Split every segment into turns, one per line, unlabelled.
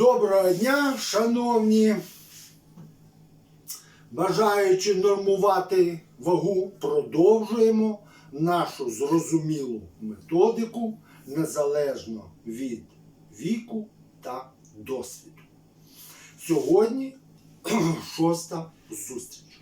Доброго дня, шановні. Бажаючи нормувати вагу, продовжуємо нашу зрозумілу методику незалежно від віку та досвіду. Сьогодні шоста зустріч.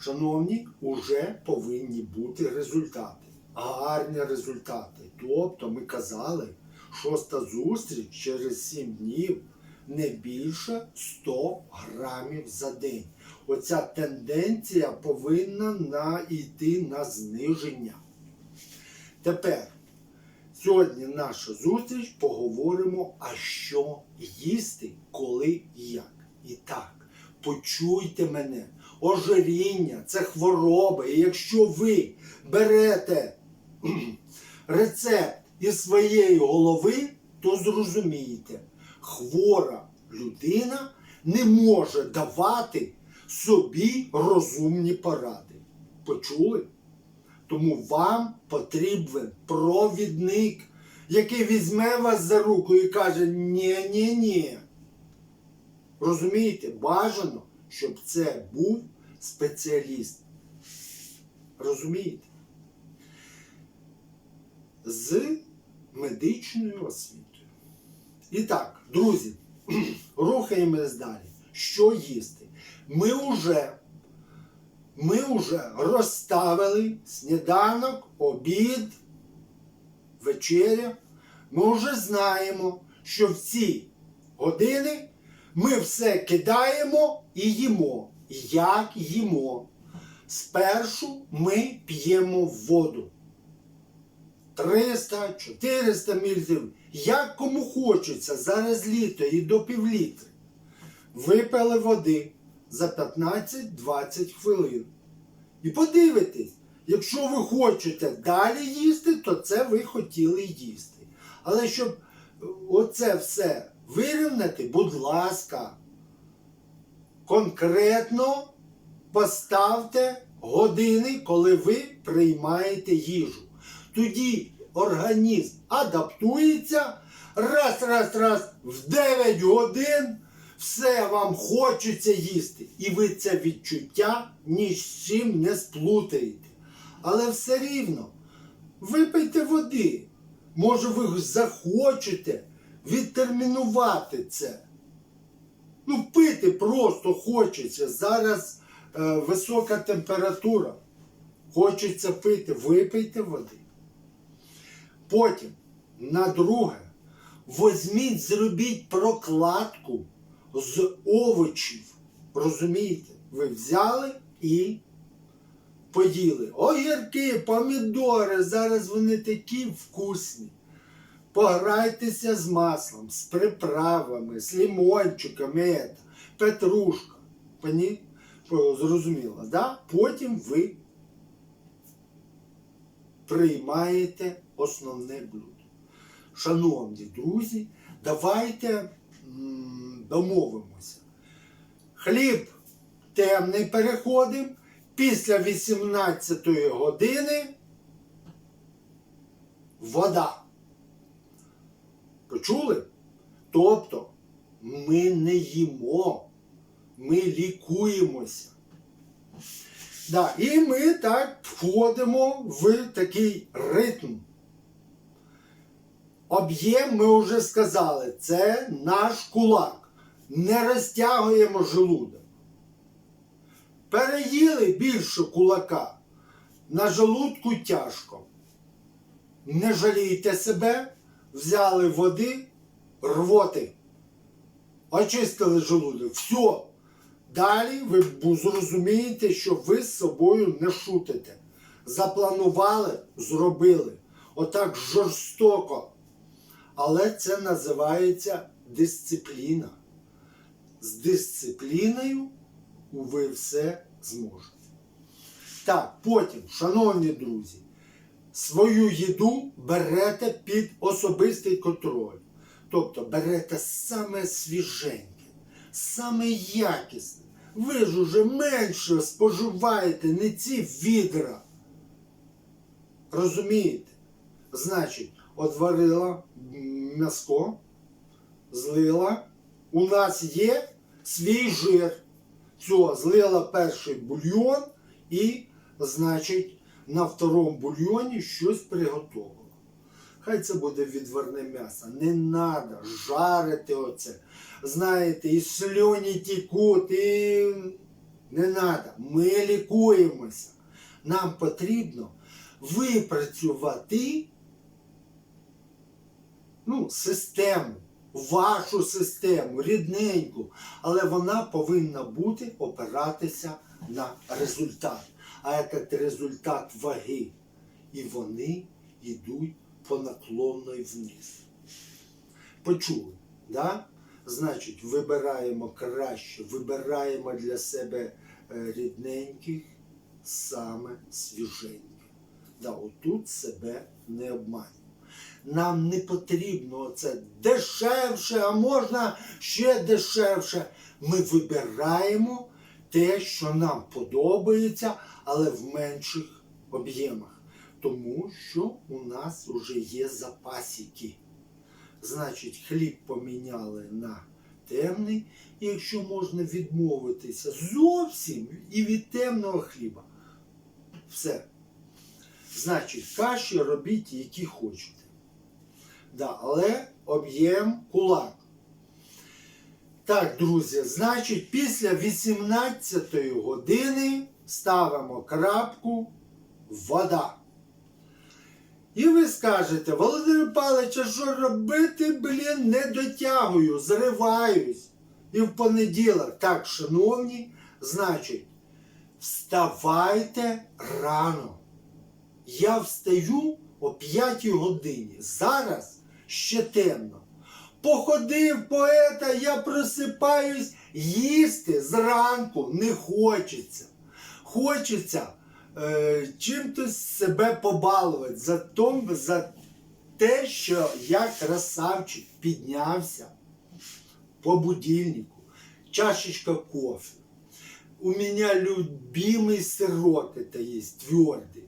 Шановні, уже повинні бути результати. Гарні результати. Тобто ми казали, шоста зустріч через 7 днів не більше 100 грамів за день. Оця тенденція повинна на, йти на зниження. Тепер, сьогодні наша зустріч поговоримо, а що їсти, коли і як. І так, почуйте мене, ожиріння це хвороба. І якщо ви берете рецепт із своєї голови, то зрозумієте, хвора людина не може давати собі розумні поради. Почули? Тому вам потрібен провідник, який візьме вас за руку і каже: ні ні ні Розумієте, бажано, щоб це був спеціаліст. Розумієте? З медичною освітою. І так, друзі, рухаємось далі. Що їсти? Ми вже, ми вже розставили сніданок, обід, вечеря. Ми вже знаємо, що в ці години ми все кидаємо і їмо. Як їмо? Спершу ми п'ємо воду. 300-400 мл. Як кому хочеться, зараз літо і до півлітри. Випили води за 15-20 хвилин. І подивитесь, якщо ви хочете далі їсти, то це ви хотіли їсти. Але щоб оце все вирівняти, будь ласка, конкретно поставте години, коли ви приймаєте їжу. Тоді організм адаптується, раз, раз, раз, в 9 годин все вам хочеться їсти. І ви це відчуття ні з чим не сплутаєте. Але все рівно випийте води. Може, ви захочете відтермінувати це. Ну, пити просто хочеться. Зараз е, висока температура. Хочеться пити, випийте води. Потім, на друге, возьміть, зробіть прокладку з овочів. Розумієте? Ви взяли і поїли. Огірки, помідори, зараз вони такі вкусні. Пограйтеся з маслом, з приправами, з лимончиками, ета, петрушка. Зрозуміло, да? Потім ви приймаєте основне блюдо. Шановні друзі, давайте домовимося. Хліб темний переходимо. Після 18 години вода. Почули? Тобто ми не їмо, ми лікуємося. Да, і ми так входимо в такий ритм. Об'єм ми вже сказали, це наш кулак. Не розтягуємо желудок. Переїли більше кулака. На желудку тяжко. Не жалійте себе, взяли води, рвоти. Очистили желудок. Все. Далі ви зрозумієте, що ви з собою не шутите. Запланували, зробили. Отак жорстоко. Але це називається дисципліна. З дисципліною ви все зможете. Так, потім, шановні друзі, свою їду берете під особистий контроль. Тобто берете саме свіженьке, саме якісне. Ви ж уже менше споживаєте не ці відра. Розумієте? Значить, отварила м'яско, злила у нас є свій жир. Все, злила перший бульйон і, значить, на второму бульйоні щось приготувала. Хай це буде відварне м'ясо. Не треба жарити оце. Знаєте, і слюні тікуть, і не треба. Ми лікуємося. Нам потрібно випрацювати ну, систему, вашу систему, рідненьку, але вона повинна бути опиратися на результат. А як результат ваги. І вони йдуть по наклонної вниз. Почули, да? Значить, вибираємо краще, вибираємо для себе е, рідненьких, саме свіженьких. Да, отут себе не обманюємо. Нам не потрібно це дешевше, а можна ще дешевше. Ми вибираємо те, що нам подобається, але в менших об'ємах. Тому що у нас вже є запасики. Значить, хліб поміняли на темний, якщо можна відмовитися зовсім і від темного хліба. Все. Значить, каші робіть, які хочете. Да, але об'єм кулак. Так, друзі, значить, після 18 години ставимо крапку вода. І ви скажете, Володимир Павлович, а що робити, блін, не дотягую, зриваюсь. І в понеділок, так, шановні, значить, вставайте рано. Я встаю о 5 годині. Зараз ще темно. Походив поета, я просипаюсь, їсти зранку не хочеться. Хочеться е, чим-то себе побалувати за, том, за те, що я красавчик піднявся по будильнику, чашечка кофе. У меня любимый сырок это есть, твердый.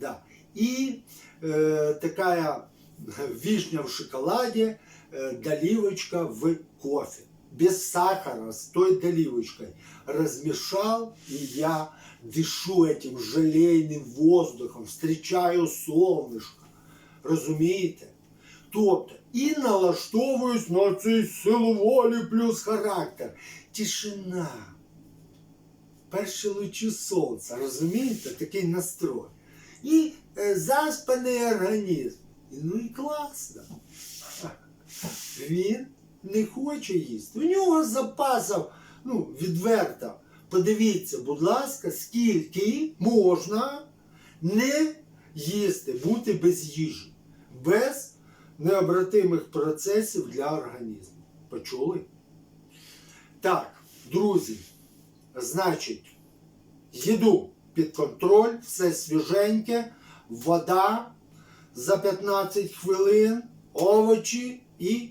Да. И э, такая вишня в шоколаде, э, доливочка в кофе. Без сахара, с той доливочкой. Размешал, и я дышу этим желейным воздухом, встречаю солнышко. Розумієте? Тобто, і налаштовуюсь на цей силу волі плюс характер. Тишина. Перші лучі сонця, розумієте? Такий настрой. І е, заспаний організм. І, Ну і класно. Він не хоче їсти. У нього запасів, ну, відверто. Подивіться, будь ласка, скільки можна не їсти, бути без їжі, без необратимих процесів для організму. Почули? Так, друзі, значить, їду під контроль, все свіженьке, вода за 15 хвилин, овочі і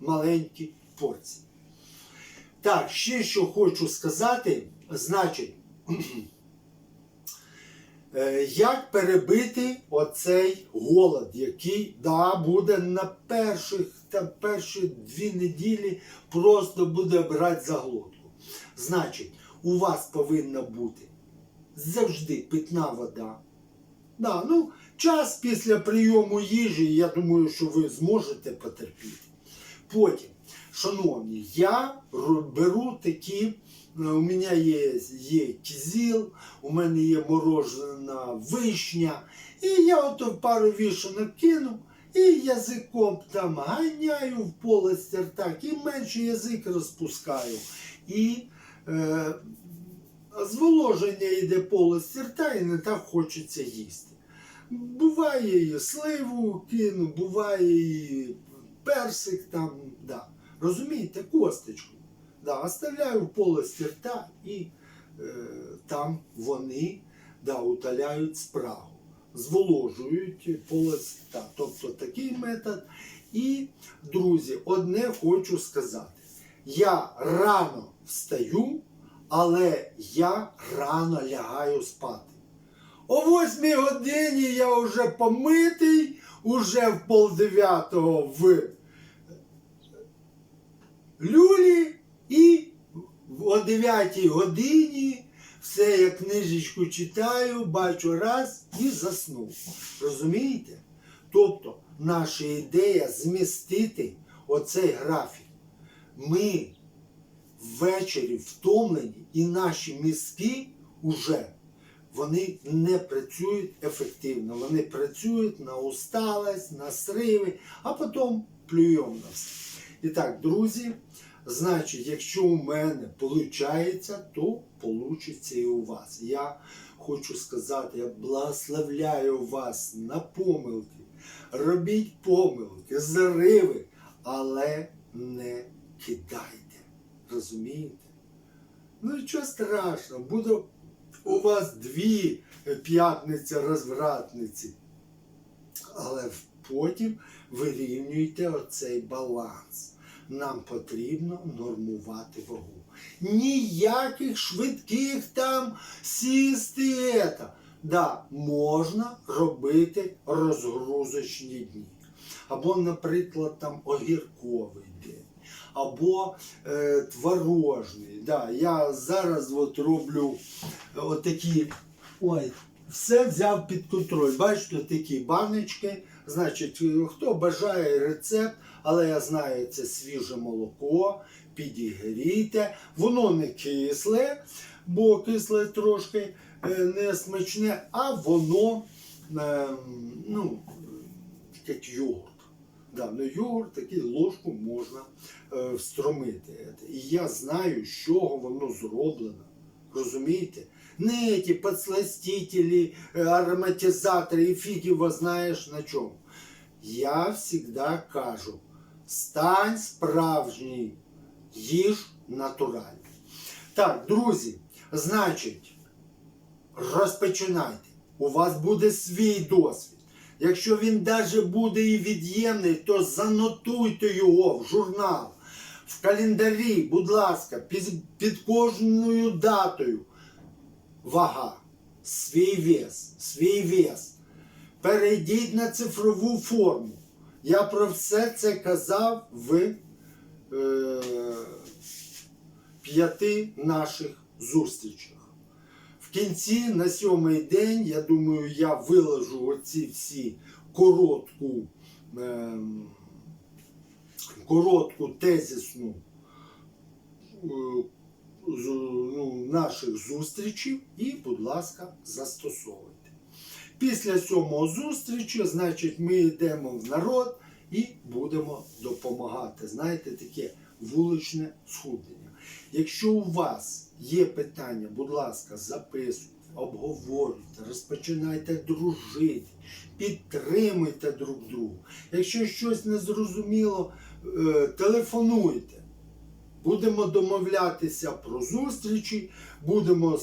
маленькі порції. Так, ще що хочу сказати, значить, е, як перебити оцей голод, який да, буде на перших та перші дві неділі просто буде брати за глотку. Значить, у вас повинна бути завжди питна вода. Да, ну, час після прийому їжі, я думаю, що ви зможете потерпіти. Потім, шановні, я беру такі, е, у мене є, є кізіл, у мене є морожена вишня, і я ото пару вішанок кину, і язиком там ганяю в полості рта, і менше язик розпускаю. І е, зволоження йде полості рта і не так хочеться їсти. Буває і сливу кину, буває і персик там, да. Розумієте, косточку. Да, оставляю в полості рта і е, там вони да, утоляють спрагу, зволожують полость рта. Тобто такий метод. І, друзі, одне хочу сказати. Я рано встаю, але я рано лягаю спати. О восьмій годині я вже помитий, уже в полдев'ятого в люлі і о 9 годині все я книжечку читаю, бачу раз і заснув. Розумієте? Тобто наша ідея змістити оцей графік. Ми ввечері втомлені, і наші мізки уже вони не працюють ефективно. Вони працюють на усталость, на сриви, а потім плюємо на. І так, друзі, значить, якщо у мене виходить, то вийде і у вас. Я хочу сказати, я благословляю вас на помилки. Робіть помилки, зариви, але не кидайте. Розумієте? Ну нічого страшного, буде у вас дві п'ятниці розвратниці. Але потім вирівнюйте оцей баланс. Нам потрібно нормувати вагу. Ніяких швидких там сісти. ета. Да, можна робити розгрузочні дні. Або, наприклад, там огірковий день, або е, творожний. Да, я зараз от роблю отакі. Ой, все взяв під контроль. Бачите, такі баночки. Значить, хто бажає рецепт, але я знаю, це свіже молоко, підігрійте. Воно не кисле, бо кисле трошки е, не смачне, а воно е, ну, як йогурт. Да, ну йогурт такий ложку можна е, встромити. І я знаю, з чого воно зроблено. Розумієте? Не ті подсластители, е, ароматизатори і фіг його знаєш на чому. Я завжди кажу, стань справжній, їж натуральний. Так, друзі, значить, розпочинайте. У вас буде свій досвід. Якщо він навіть буде і від'ємний, то занотуйте його в журнал, в календарі, будь ласка, під, під кожною датою. Вага, свій вес, свій вес. Перейдіть на цифрову форму. Я про все це казав в е, п'яти наших зустрічах. В кінці на сьомий день, я думаю, я виложу оці всі коротку, е, коротку тезисну е, ну, наших зустрічей і, будь ласка, застосовуйте. Після сьомого зустрічі, значить, ми йдемо в народ і будемо допомагати. Знаєте, таке вуличне схуднення. Якщо у вас є питання, будь ласка, записуйте, обговорюйте, розпочинайте дружити, підтримуйте друг друга. Якщо щось не зрозуміло, е, телефонуйте. Будемо домовлятися про зустрічі, будемо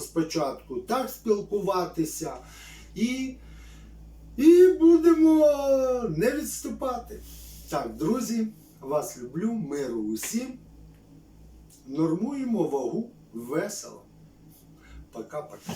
спочатку так спілкуватися і, і будемо не відступати. Так, друзі, вас люблю, миру усім. Нормуємо вагу весело. Пока-пока.